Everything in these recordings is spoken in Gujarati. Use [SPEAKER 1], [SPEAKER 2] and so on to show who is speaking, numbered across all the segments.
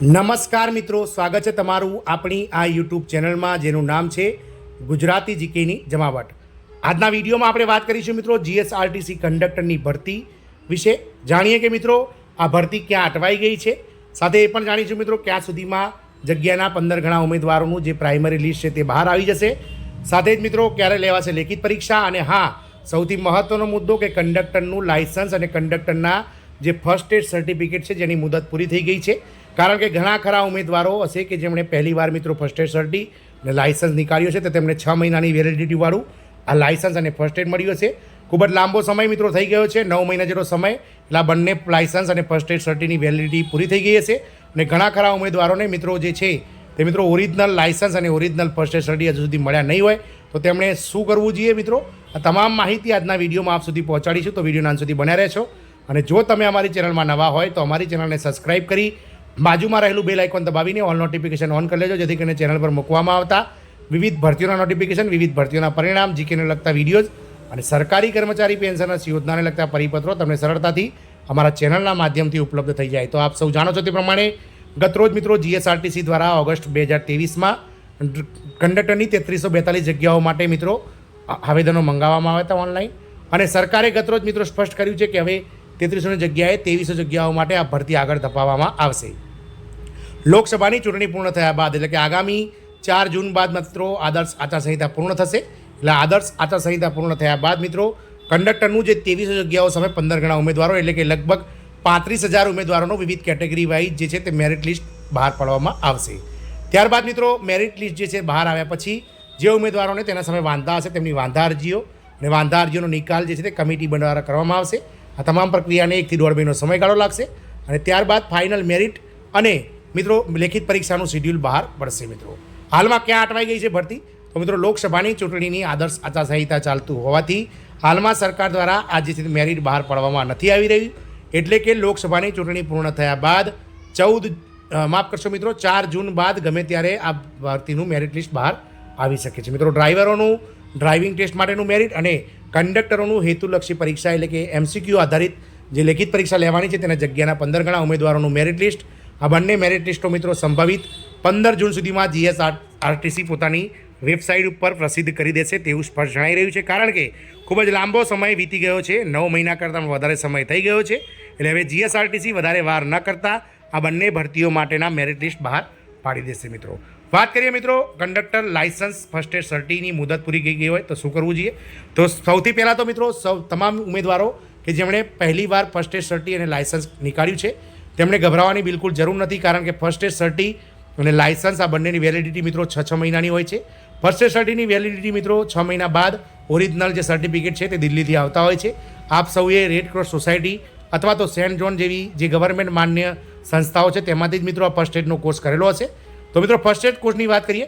[SPEAKER 1] નમસ્કાર મિત્રો, સ્વાગત છે તમારું આપણી આ યુટ્યુબ ચેનલમાં, જેનું નામ છે ગુજરાતી જીકેની જમાવટ. આજના વિડીયોમાં આપણે વાત કરીશું મિત્રો જીએસઆરટીસી કંડક્ટરની ભરતી વિશે. જાણીએ કે મિત્રો, આ ભરતી ક્યાં અટવાઈ ગઈ છે? સાથે એ પણ જાણીશું મિત્રો, ક્યાં સુધીમાં જગ્યાના પંદર ઘણા ઉમેદવારોનું જે પ્રાઇમરી લિસ્ટ છે તે બહાર આવી જશે. સાથે જ મિત્રો, ક્યારે લેવાશે લેખિત પરીક્ષા? અને હા, સૌથી મહત્ત્વનો મુદ્દો કે કંડક્ટરનું લાયસન્સ અને કંડક્ટરના જે ફર્સ્ટ એડ સર્ટિફિકેટ છે, જેની મુદત પૂરી થઈ ગઈ છે. કારણ કે ઘણા ખરા ઉમેદવારો હશે કે જેમણે પહેલીવાર મિત્રો ફર્સ્ટ એડ સર્ટી અને લાયસન્સ નીકાળ્યો છે, તો તેમને છ મહિનાની વેલિડિટીવાળું આ લાયસન્સ અને ફર્સ્ટ એડ મળ્યું છે ખૂબ જ લાંબો સમય મિત્રો થઈ ગયો છે, નવ મહિના જેટલો સમય, એટલે આ બંને લાયસન્સ અને ફર્સ્ટ એડ સર્ટીની વેલિડિટી પૂરી થઈ ગઈ હશે. અને ઘણા ખરા ઉમેદવારોને મિત્રો જે છે, તે મિત્રો ઓરિજિનલ લાયસન્સ અને ઓરિજિનલ ફર્સ્ટ એડ સર્ટી હજુ સુધી મળ્યા નહીં હોય, તો તેમણે શું કરવું જોઈએ મિત્રો? આ તમામ માહિતી આજના વિડીયોમાં આપ સુધી પહોંચાડીશું, તો વિડીયોના અંત સુધી બન્યા રહેશો. અને જો તમે અમારી ચેનલમાં નવા હોય, તો અમારી ચેનલને સબસ્ક્રાઇબ કરી બાજુમાં રહેલું બેલ આઇકોન દબાવીને ઓલ નોટિફિકેશન ઓન કરી લેજો. જેથી કરીને ચેનલ પર મૂકવામાં આવતા વિવિધ ભરતીઓના નોટિફિકેશન વિવિધ ભરતીઓના પરિણામ જીકેને લગતા વિડીયોઝ અને સરકારી કર્મચારી પેન્શનના યોજનાને લગતા પરિપત્રો તમને સરળતાથી અમારા ચેનલના માધ્યમથી ઉપલબ્ધ થઈ જાય. તો આપ સૌ જાણો છો તે પ્રમાણે ગતરોજ મિત્રો જીએસઆરટીસી દ્વારા ઓગસ્ટ બે હજાર ત્રેવીસમાં કંડક્ટરની તેત્રીસો બેતાલીસ જગ્યાઓ માટે મિત્રો આવેદનો મંગાવવામાં આવ્યા હતા ઓનલાઈન અને સરકારે ગતરોજ મિત્રો સ્પષ્ટ કર્યું છે કે હવે તેત્રીસોની જગ્યાએ ત્રેવીસો જગ્યાઓ માટે આ ભરતી આગળ ધપાવવામાં આવશે. લોકસભાની ચૂંટણી પૂર્ણ થયા બાદ, એટલે કે આગામી ચાર જૂન બાદ મિત્રો આદર્શ આચારસંહિતા પૂર્ણ થશે. એટલે આદર્શ આચારસંહિતા પૂર્ણ થયા બાદ મિત્રો, કંડક્ટરનું જે ત્રેવીસો જગ્યાઓ સામે પંદર ગણા ઉમેદવારો, એટલે કે લગભગ પાંત્રીસ હજાર ઉમેદવારોનો વિવિધ કેટેગરી વાઇઝ જે છે તે મેરિટ લિસ્ટ બહાર પાડવામાં આવશે. ત્યારબાદ મિત્રો મેરિટ લિસ્ટ જે છે બહાર આવ્યા પછી, જે ઉમેદવારોને તેના સામે વાંધા હશે, તેમની વાંધા અરજીઓ અને વાંધા અરજીઓનો નિકાલ જે છે તે કમિટી દ્વારા કરવામાં આવશે. આ તમામ પ્રક્રિયાને એકથી દોઢ મહિનો સમયગાળો લાગશે અને ત્યારબાદ ફાઇનલ મેરિટ અને મિત્રો, લેખિત પરીક્ષાનું શેડ્યુલ બહાર પડશે મિત્રો. હાલમાં ક્યાં અટવાઈ ગઈ છે ભરતી? તો મિત્રો, લોકસભાની ચૂંટણીની આદર્શ આચારસંહિતા ચાલતું હોવાથી હાલમાં સરકાર દ્વારા આજે જે મેરિટ બહાર પાડવામાં નથી આવી રહ્યું. એટલે કે લોકસભાની ચૂંટણી પૂર્ણ થયા બાદ ચૌદ માફ કરશો મિત્રો, ચાર જૂન બાદ ગમે ત્યારે આ ભરતીનું મેરિટ લિસ્ટ બહાર આવી શકે છે. મિત્રો, ડ્રાઈવરોનું ડ્રાઇવિંગ ટેસ્ટ માટેનું મેરિટ અને કંડક્ટરોનું હેતુલક્ષી પરીક્ષા એટલે કે એમસીક્યુ આધારિત જે લેખિત પરીક્ષા લેવાની છે તેના જગ્યાના પંદર ગણા ઉમેદવારોનું મેરિટ લિસ્ટ આ બંને મેરિટ લિસ્ટો મિત્રો સંભવિત પંદર જૂન સુધીમાં જીએસ આરટીસી પોતાની વેબસાઇટ ઉપર પ્રસિદ્ધ કરી દેશે તેવું સ્પષ્ટ જણાઈ રહ્યું છે. કારણ કે ખૂબ જ લાંબો સમય વીતી ગયો છે. નવ મહિના કરતાં વધારે સમય થઈ ગયો છે. એટલે હવે જીએસઆરટીસી વધારે વાર ન કરતાં આ બંને ભરતીઓ માટેના મેરિટ લિસ્ટ બહાર પાડી દેશે મિત્રો. વાત કરીએ મિત્રો કંડક્ટર લાયસન્સ ફર્સ્ટ એડ સર્ટીની મુદત પૂરી ગઈ ગઈ હોય તો શું કરવું જોઈએ? તો સૌથી પહેલાં તો મિત્રો, સૌ તમામ ઉમેદવારો કે જેમણે પહેલીવાર ફર્સ્ટ એડ સર્ટી અને લાયસન્સ નીકાળ્યું છે તેમણે ગભરાવાની બિલકુલ જરૂર નથી, કારણ કે ફર્સ્ટ એડ સર્ટી અને લાયસન્સ આ બંનેની વેલિડિટી મિત્રો છ છ મહિનાની હોય છે. ફર્સ્ટ એડ સર્ટીની વેલિડિટી મિત્રો છ મહિના બાદ ઓરિજિનલ જે સર્ટિફિકેટ છે તે દિલ્હીથી આવતા હોય છે. આપ સૌએ રેડ ક્રોસ સોસાયટી અથવા તો સેન્ટ જોન જેવી જે ગવર્મેન્ટ માન્ય સંસ્થાઓ છે તેમાંથી જ મિત્રો આ ફર્સ્ટ એડનો કોર્સ કરેલો હશે. તો મિત્રો ફર્સ્ટ એડ કોર્સની વાત કરીએ,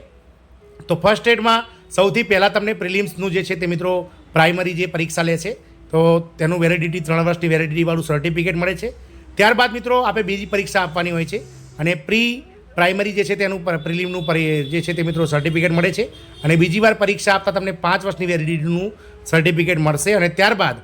[SPEAKER 1] તો ફર્સ્ટ એડમાં સૌથી પહેલાં તમને પ્રિલિમ્સનું જે છે તે મિત્રો પ્રાઇમરી જે પરીક્ષા લે છે, તો તેનું વેલિડિટી ત્રણ વર્ષની વેલિડિટીવાળું સર્ટિફિકેટ મળે છે. ત્યારબાદ મિત્રો આપણે બીજી પરીક્ષા આપવાની હોય છે અને પ્રી પ્રાઇમરી જે છે તેનું પ્રિલિમનું જે છે તે મિત્રો સર્ટિફિકેટ મળે છે અને બીજી વાર પરીક્ષા આપતા તમને પાંચ વર્ષની વેલિડિટીનું સર્ટિફિકેટ મળશે અને ત્યારબાદ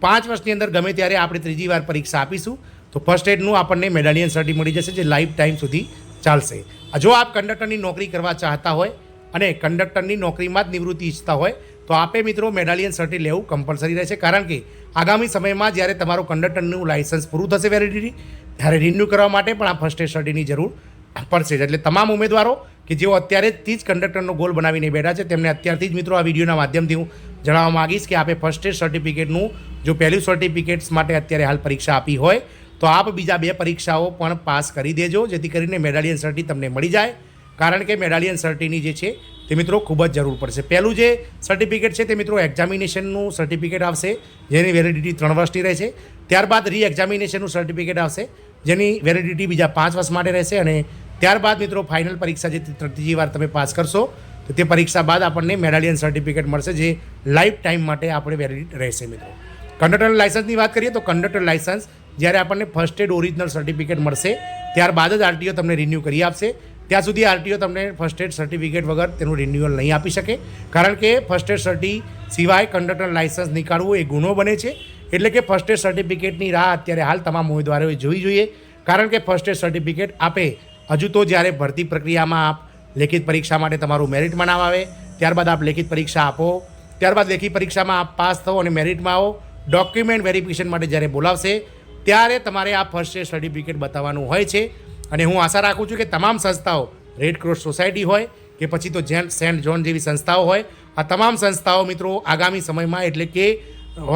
[SPEAKER 1] પાંચ વર્ષની અંદર ગમે ત્યારે આપણે ત્રીજી વાર પરીક્ષા આપીશું, તો ફર્સ્ટ એડનું આપણને મેડાલિયન સર્ટિ મળી જશે જે લાઈફ ટાઈમ સુધી ચાલશે. જો આપ કંડક્ટરની નોકરી કરવા ચાહતા હોય અને કંડક્ટરની નોકરીમાં જ નિવૃત્તિ ઈચ્છતા હોય તો આપે મિત્રો મેડાલિયન સર્ટી લેવું કમ્પલસરી રહેશે. કારણ કે આગામી સમયમાં જ્યારે તમારું કંડક્ટરનું લાઇસન્સ પૂરું થશે વેલિડિટી ત્યારે રિન્યૂ કરવા માટે પણ આ ફર્સ્ટ એડ સર્ટીની જરૂર પડશે એટલે તમામ ઉમેદવારો કે જેઓ અત્યારેથી જ કંડક્ટરનો ગોલ બનાવીને બેઠા છે, તેમને અત્યારથી જ મિત્રો આ વિડીયોના માધ્યમથી હું જણાવવા માગીશ કે આપે ફર્સ્ટ એડ સર્ટિફિકેટનું જો પહેલું સર્ટિફિકેટ્સ માટે અત્યારે હાલ પરીક્ષા આપી હોય, તો આપ બીજા બે પરીક્ષાઓ પણ પાસ કરી દેજો, જેથી કરીને મેડાલિયન સર્ટી તમને મળી જાય. કારણ કે મેડાલિયન સર્ટીની જે છે તે મિત્રો ખૂબ જ જરૂર પડશે. પહેલું જે સર્ટિફિકેટ છે તે મિત્રો એક્ઝામિનેશનનું સર્ટિફિકેટ આવશે, જેની વેલિડિટી ત્રણ વર્ષની રહેશે. ત્યારબાદ રી એક્ઝામિનેશનનું સર્ટિફિકેટ આવશે, જેની વેલિડિટી બીજા પાંચ વર્ષ માટે રહેશે અને ત્યારબાદ મિત્રો ફાઇનલ પરીક્ષા જે ત્રીજી વાર તમે પાસ કરશો, તો તે પરીક્ષા બાદ આપણને મેડાલિયન સર્ટિફિકેટ મળશે, જે લાઈફ ટાઈમ માટે આપણે વેલિડ રહેશે મિત્રો. કંડક્ટર લાયસન્સની વાત કરીએ તો કંડક્ટર લાયસન્સ જ્યારે આપણને ફર્સ્ટ એડ ઓરિજિનલ સર્ટિફિકેટ મળશે, ત્યારબાદ જ આરટીઓ તમને રિન્યૂ કરી આપશે. ત્યાં સુધી આરટીઓ તમને ફર્સ્ટ એડ સર્ટિફિકેટ વગર તેનું રિન્યુઅલ નહીં આપી શકે. કારણ કે ફર્સ્ટ એડ સર્ટી સિવાય કંડક્ટર લાઇસન્સ નીકાળવું એ ગુનો બને છે. એટલે કે ફર્સ્ટ એડ સર્ટિફિકેટની રાહ અત્યારે હાલ તમામ ઉમેદવારોએ જોવી જોઈએ. કારણ કે ફર્સ્ટ એડ સર્ટિફિકેટ આપે, હજુ તો જ્યારે ભરતી પ્રક્રિયામાં આપ લેખિત પરીક્ષા માટે તમારું મેરિટમાં નામ આવે ત્યારબાદ આપ લેખિત પરીક્ષા આપો, ત્યારબાદ લેખિત પરીક્ષામાં આપ પાસ થો અને મેરિટમાં આવો ડોક્યુમેન્ટ વેરિફિકેશન માટે જ્યારે બોલાવશે, ત્યારે તમારે આ ફર્સ્ટ એડ સર્ટિફિકેટ બતાવવાનું હોય છે. અને હું આશા રાખું છું કે તમામ સંસ્થાઓ રેડ ક્રોસ સોસાયટી હોય કે પછી તો જેન સેન્ટ જોન જેવી સંસ્થાઓ હોય, આ તમામ સંસ્થાઓ મિત્રો આગામી સમયમાં એટલે કે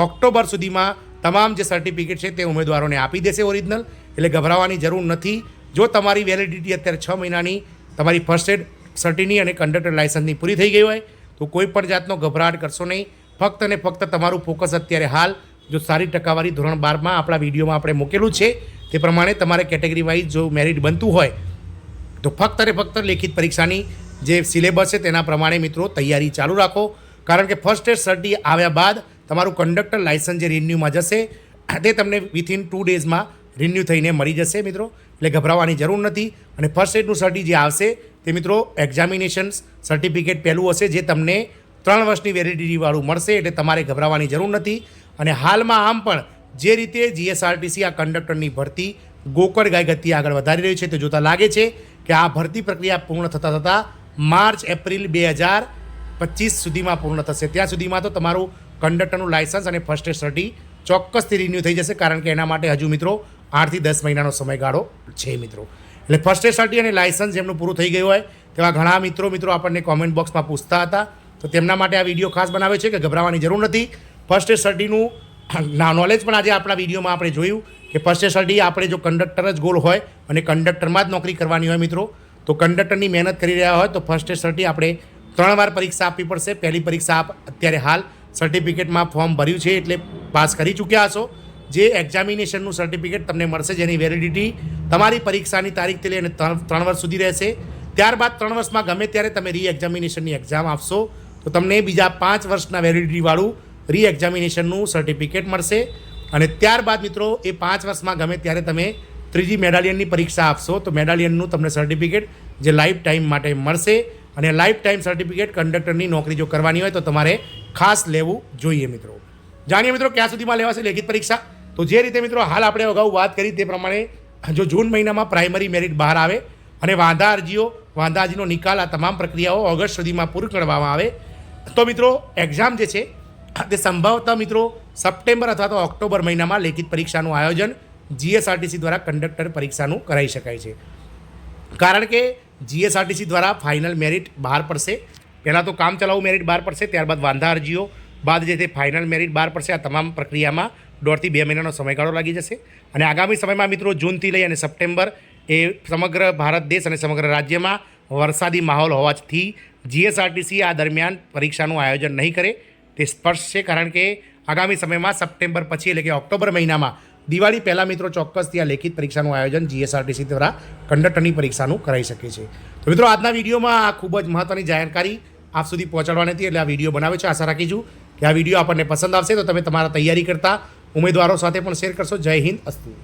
[SPEAKER 1] ઓક્ટોબર સુધીમાં તમામ જે સર્ટિફિકેટ છે તે ઉમેદવારોને આપી દેશે ઓરિજિનલ એટલે ગભરાવાની જરૂર નથી. જો તમારી વેલિડિટી અત્યારે છ મહિનાની તમારી ફર્સ્ટ એડ સર્ટિની અને કંડક્ટર લાઇસન્સની પૂરી થઈ ગઈ હોય, તો કોઈ પણ જાતનો ગભરાટ કરશો નહીં. ફક્ત અને ફક્ત તમારું ફોકસ અત્યારે હાલ, જો સારી ટકાવારી ધોરણ બારમાં આપણા વિડીયોમાં આપણે મૂકેલું છે તે પ્રમાણે તમારે કેટેગરી વાઇઝ જો મેરિટ બનતું હોય, તો ફક્ત અને ફક્ત લેખિત પરીક્ષાની જે સિલેબસ છે તેના પ્રમાણે મિત્રો તૈયારી ચાલુ રાખો. કારણ કે ફર્સ્ટ એડ સર્ટી આવ્યા બાદ તમારું કંડક્ટર લાઇસન્સ જે રિન્યુમાં જશે, તે તમને વિથિન ટુ ડેઝમાં રિન્યુ થઈને મળી જશે મિત્રો. એટલે ગભરાવાની જરૂર નથી. અને ફર્સ્ટ એડનું સર્ટી જે આવશે, તે મિત્રો એક્ઝામિનેશન સર્ટિફિકેટ પહેલું હશે જે તમને ત્રણ વર્ષની વેલિડિટીવાળું મળશે, એટલે તમારે ગભરાવાની જરૂર નથી. અને હાલમાં આમ પણ જે રીતે જીએસઆરટીસી આ કંડક્ટરની ભરતી ગોકળ ગાય ગતિ આગળ વધારી રહી છે, તે જોતાં લાગે છે કે આ ભરતી પ્રક્રિયા પૂર્ણ થતાં થતાં માર્ચ, એપ્રિલ બે હજાર પચીસ સુધીમાં પૂર્ણ થશે. ત્યાં સુધીમાં તો તમારું કંડક્ટરનું લાયસન્સ અને ફર્સ્ટ એડ સર્ટી ચોક્કસથી રિન્યૂ થઈ જશે, કારણ કે એના માટે હજુ મિત્રો આઠથી દસ મહિનાનો સમયગાળો છે મિત્રો. એટલે ફર્સ્ટ એડ સર્ટી અને લાયસન્સ જેમનું પૂરું થઈ ગયું હોય, તેવા ઘણા મિત્રો મિત્રો આપણને કોમેન્ટ બોક્સમાં પૂછતા હતા. તો તેમના માટે આ વીડિયો ખાસ બનાવે છે કે ગભરાવાની જરૂર નથી. ફર્સ્ટ એડ સર્ટીનું ના નોલેજ પણ આજે આપણા વિડીયોમાં આપણે જોયું કે ફર્સ્ટ એસઆરડી આપણે જો કંડક્ટર જ ગોલ હોય અને કંડક્ટરમાં જ નોકરી કરવાની હોય મિત્રો, તો કંડક્ટરની મહેનત કરી રહ્યા હોય તો ફર્સ્ટ સર્ટી આપણે ત્રણ વાર પરીક્ષા આપવી પડશે. પહેલી પરીક્ષા આપ અત્યારે હાલ સર્ટિફિકેટમાં ફોર્મ ભર્યું છે એટલે પાસ કરી ચૂક્યા હશો. જે એક્ઝામિનેશનનું સર્ટિફિકેટ તમને મળશે જેની વેલિડિટી તમારી પરીક્ષાની તારીખથી લઈને ત્રણ વર્ષ સુધી રહેશે. ત્યારબાદ ત્રણ વર્ષમાં ગમે ત્યારે તમે રી એક્ઝામિનેશનની એક્ઝામ આપશો, તો તમને બીજા પાંચ વર્ષના વેલિડિટીવાળું રી એક્ઝામિનેશનનું સર્ટિફિકેટ મળશે. અને ત્યારબાદ મિત્રો, એ પાંચ વર્ષમાં ગમે ત્યારે તમે ત્રીજી મેડાલિયનની પરીક્ષા આપશો, તો મેડાલિયનનું તમને સર્ટિફિકેટ જે લાઈફ ટાઈમ માટે મળશે. અને લાઈફ ટાઈમ સર્ટિફિકેટ કંડક્ટરની નોકરી જો કરવાની હોય, તો તમારે ખાસ લેવું જોઈએ મિત્રો. જાણીએ મિત્રો, ક્યાં સુધીમાં લેવાશે લેખિત પરીક્ષા? તો જે રીતે મિત્રો, હાલ આપણે અગાઉ વાત કરી તે પ્રમાણે, જો જૂન મહિનામાં પ્રાઇમરી મેરિટ બહાર આવે, અને વાંધા અરજીઓ, વાંધા અરજીનો નિકાલ આ તમામ પ્રક્રિયાઓ ઓગસ્ટ સુધીમાં પૂરી કરવામાં આવે, તો મિત્રો એક્ઝામ જે છે તે સંભવતઃ મિત્રો સપ્ટેમ્બર અથવા તો ઓક્ટોબર મહિનામાં લેખિત પરીક્ષાનું આયોજન જીએસઆરટીસી દ્વારા કંડક્ટર પરીક્ષાનું કરાઈ શકાય છે. કારણ કે જીએસઆરટીસી દ્વારા ફાઇનલ મેરિટ બહાર પડશે. પહેલાં તો કામ ચલાવું મેરિટ બહાર પડશે, ત્યારબાદ વાંધા અરજીઓ, બાદ જે તે ફાઇનલ મેરિટ બહાર પડશે, આ તમામ પ્રક્રિયામાં દોઢથી બે મહિનાનો સમયગાળો લાગી જશે. અને આગામી સમયમાં મિત્રો જૂનથી લઈ અને સપ્ટેમ્બર એ સમગ્ર ભારત દેશ અને સમગ્ર રાજ્યમાં વરસાદી માહોલ હોવાથી જીએસઆરટીસી આ દરમિયાન પરીક્ષાનું આયોજન નહીં કરે. તે સ્પષ્ટ છે, કારણ કે આગામી સમયમાં સપ્ટેમ્બર પછી એટલે કે ઓક્ટોબર મહિનામાં દિવાળી પહેલાં મિત્રો ચોક્કસથી આ લેખિત પરીક્ષાનું આયોજન જીએસઆરટીસી દ્વારા કંડક્ટરની પરીક્ષાનું કરાઈ શકે છે. તો મિત્રો, આજના વિડીયોમાં આ ખૂબ જ મહત્ત્વની જાણકારી આપ સુધી પહોંચાડવાની હતી એટલે આ વીડિયો બનાવે છે. આશા રાખીશું કે આ વીડિયો આપણને પસંદ આવશે. તો તમે તમારા તૈયારી કરતા ઉમેદવારો સાથે પણ શેર કરશો. જય હિન્દ, અસ્તુ.